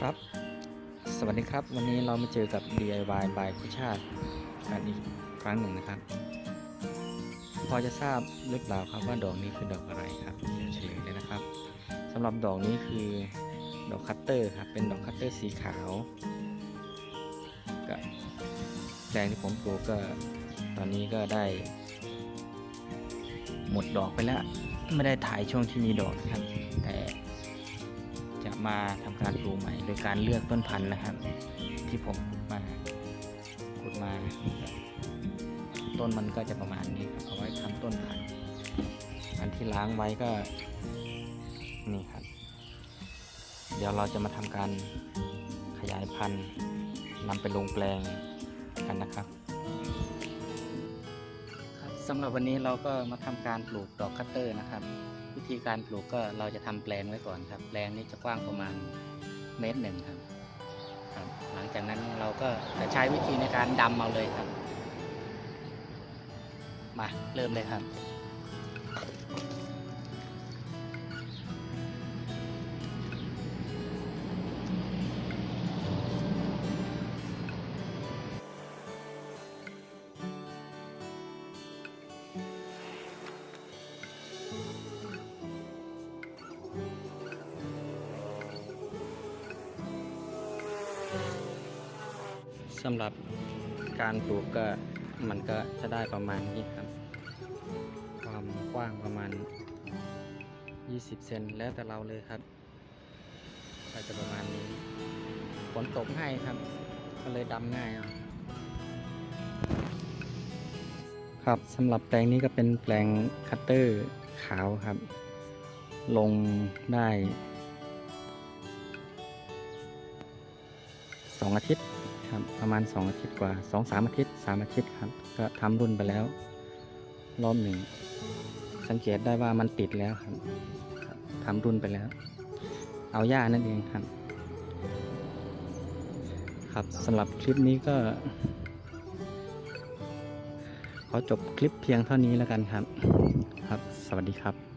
ครับ สวัสดีครับ วันนี้เรามาเจอกับ DIY by คุชาติกันอีกครั้งหนึ่งนะครับ พอจะทราบหรือเปล่าครับว่าดอกนี้คือดอกอะไรครับเดี๋ยวเฉลยเลยนะครับสำหรับดอกนี้คือดอกคัตเตอร์ครับ เป็นดอกคัตเตอร์สีขาวก็แปลงที่ผมปลูกก็ตอนนี้ก็ได้ หมดดอกไปแล้ว ไม่ได้ถ่ายช่วงที่มีดอกนะครับ แต่ จะมาทำการปลูกใหม่ โดยการเลือกต้นพันธุ์นะครับ ที่ผมขุดมาขุดมา ต้นมันก็จะประมาณนี้ครับเอาไว้ทำต้นพันธุ์อันที่ล้างไว้ก็นี่ครับ เดี๋ยวเราจะมาทำการขยายพันธุ์นำไปลงแปลงกันนะครับครับสำหรับวันนี้เราก็มาทำการปลูกดอกคัตเตอร์นะครับ วิธีการปลูกก็เราจะทำแปลงไว้ก่อนครับ แปลงนี้จะกว้างประมาณเมตรหนึ่งครับครับ หลังจากนั้นเราก็จะใช้วิธีในการดำเอาเลยครับ มาเริ่มเลยครับ สำหรับการปลูกก็มันก็จะได้ประมาณนี้ครับ ความกว้างประมาณ 20 เซนแล้วแต่เราเลยครับก็จะประมาณนี้ฝนตกง่ายครับ ก็เลยดำง่ายครับสำหรับแปลงนี้ก็เป็นแปลงคัตเตอร์ขาวครับ ลงได้สองอาทิตย์ ครับประมาณ 2 อาทิตย์กว่า 2 3 อาทิตย์ 3 อาทิตย์ครับ ก็ทำรุ่นไปแล้ว รอบหนึ่ง สังเกตได้ว่ามันติดแล้วครับทำรุ่นไปแล้ว เอาหญ้านั่นเองครับ ครับสำหรับคลิปนี้ก็ ขอจบคลิปเพียงเท่านี้แล้วกันครับ ครับ สวัสดีครับ